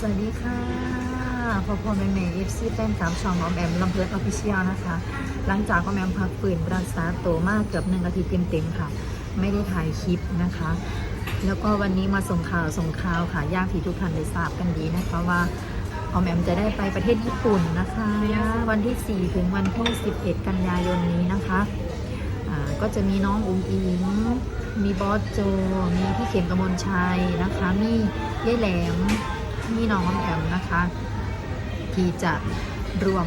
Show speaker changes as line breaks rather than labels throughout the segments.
สวัสดีค่ะพอพอแม่แม่เอฟซีแฟนคลับช่องออมแอมลำเพลินออฟฟิเชียลนะคะ หลังจากออมแอมพักฝืนรักษาตัวมากเกือบหนึ่งอาทิตย์เต็มๆค่ะ ไม่ได้ถ่ายคลิปนะคะ แล้วก็วันนี้มาส่งข่าวส่งข่าวค่ะย่างที่ทุกท่านได้ทราบกันดีนะคะว่าออมแอมจะได้ไปประเทศญี่ปุ่นนะคะ วันที่ 4 ถึงวันที่ 11 กันยายนนี้นะคะก็จะมีน้องอุ้งอิง มีบอสโจ มีพี่เข็มกมลชัยนะคะ มียายแหลม มีน้องแอมนะคะ ที่จะรวม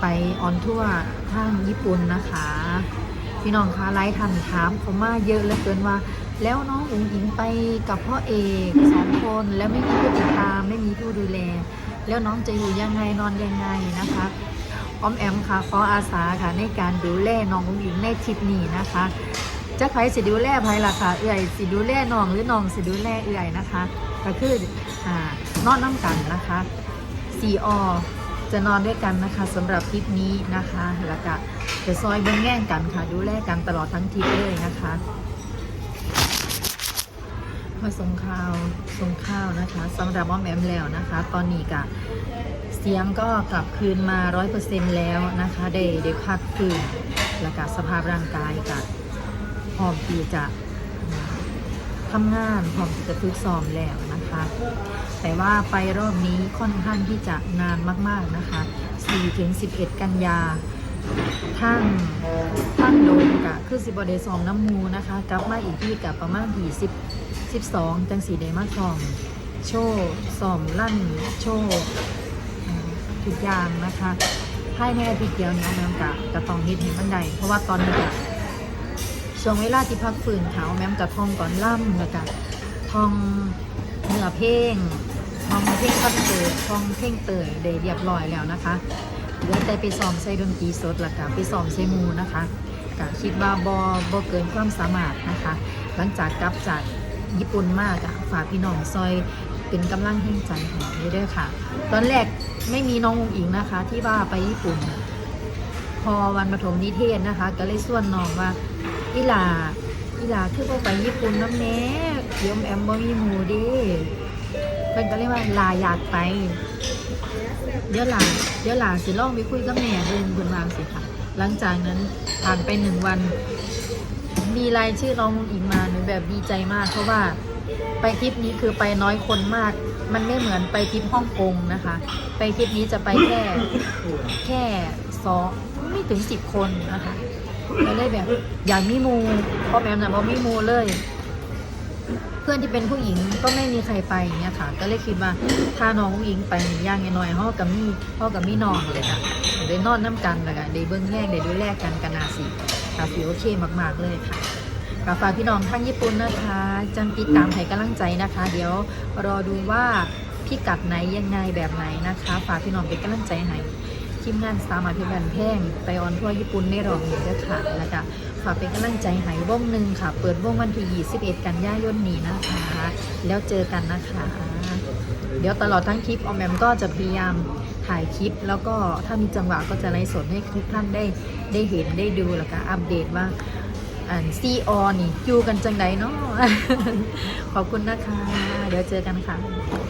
ไปออนทัวร์ทางญี่ปุ่นนะคะ พี่น้องคะไลฟ์ทันถามเขามาเยอะเหลือเกินว่า แล้วน้องอุ๋งอิงไปกับพ่อเอกสองคนแล้วไม่มีผู้ติดตามไม่มีผู้ดูแล แล้วน้องจะอยู่ยังไงนอนยังไงนะคะออมแอมค่ะขออาสาค่ะในการดูแลน้องอุ๋งอิงในทริปนี้นะคะ จะใครสิดูแลไผล่ะค่ะเอื่อยสิดูแลน้องหรือน้องสิดูแลเอื่อยนะคะ ก็คืออ่านอนน้ำกันนะคะสี่อจะนอนด้วยกันนะคะสำหรับทริปนี้นะคะแล้วก็จะซอยเบิ้งแง่งกันค่ะ ดูแลกันตลอดทั้งทริปเลยนะคะมาส่งข่าวส่งข้าวนะคะสำหรับอ้อมแอมแล้วนะคะ ตอนนี้กะเสียงก็กลับคืนมาร้อยเปอร์เซ็นแล้วนะคะได้ได้พักคืนแล้วก็สภาพร่างกายกะ พร้อมที่จะทำงานพร้อมที่จะฝึกซ้อมแล้วนะคะ แต่ว่าไปรอบนี้ค่อนข้างที่จะนานมากๆนะคะ4ถึง11 กันยาทั้งทั้งโดนกะคือสิบเดซองน้ำมูนะคะ กลับมาอีกที่กับประมาณที่สิบสิบสองจังสีเดมาซอม โชว์ซอมลั่นโชว์ทุกอย่างนะคะภายในอาทิตย์เดียวนี้เอาแมมกะกะต้องนิดเห็นบันไดเพราะว่าตอนนี้กะ ช่วงเวลาที่พักฝืนเขาแมมกะท่องก่อนล่ำแล้วกะท่องเนื้อเพลงทองเพลงคอนเสิร์ตทองเพลงเตยได้เรียบร้อยแล้วนะคะเหลือแต่ไปซ้อมใส่ดนตรีสดแล้วก็ไปซ้อมใส่มูนะคะก็คิดว่าบอบอเกินความสามารถนะคะ หลังจากกลับจากญี่ปุ่นมากอะฝากพี่น้องซอยเป็นกำลังแห่งใจของเราด้วยค่ะ ตอนแรกไม่มีน้ององอิงนะคะ ที่ว่าไปญี่ปุ่น พอวันปฐมนิเทศนะคะ ก็เลยส่วนน้องว่า อีหลาอีหลาคือบ่ไปญี่ปุ่นน้ำแน่เดี๋ยวแอมบ่มีหมูดิเพิ่นก็เลยว่าลาอยากไป เดี๋ยวหลาเดี๋ยวหลาสิล่องไปคุยกับแม่เบิ่งเพิ่นวางสิค่ะ หลังจากนั้นผ่านไปหนึ่งวัน มีรายชื่อน้องอุ๋งอิงมาหนูแบบดีใจมาก เพราะว่าไปทริปนี้คือไปน้อยคนมาก มันไม่เหมือนไปทริปฮ่องกงนะคะ ไปทริปนี้จะไปแค่แค่สองไม่ถึงสิบคนนะคะ ก็เลยแบบอยากมีมูเพราะแมมนะบอกมีมูเลย เพื่อนที่เป็นผู้หญิงก็ไม่มีใครไปอย่างเงี้ยค่ะ ก็เลยคิดว่าถ้าน้องผู้หญิงไปย่างน้อยห้อกับมี่ห้อกับมี่นองเลยค่ะได้นอนน้ำกันแล้วก็ได้เบิ้งแง่งได้ดูแลกันกันนาสิค่ะสีโอเคมาก ๆเลยค่ะก็ฝากพี่น้องทั้งญี่ปุ่นนะคะจังติดตามให้กำลังใจนะคะ เดี๋ยวรอดูว่าพิกัดไหนยังไงแบบไหนนะคะ ฝากพี่น้องเป็นกำลังใจให้ ทีมงานสามารถพิบันแพงไปออนทัวร์ญี่ปุ่นในรอบนี้ด้วยค่ะแล้วก็ฝากเป็นกำลังใจให้วงหนึ่งค่ะ เปิดวงวันที่ 21 กันยายนนี้นะคะ แล้วเจอกันนะคะ เดี๋ยวตลอดทั้งคลิปออมแอมก็จะพยายามถ่ายคลิป แล้วก็ถ้ามีจังหวะก็จะไลฟ์สดให้ทุกท่านได้ได้เห็นได้ดูแล้วก็อัปเดตว่าอันซีออนี่อยู่กันจังใดเนาะขอบคุณนะคะ เดี๋ยวเจอกันค่ะ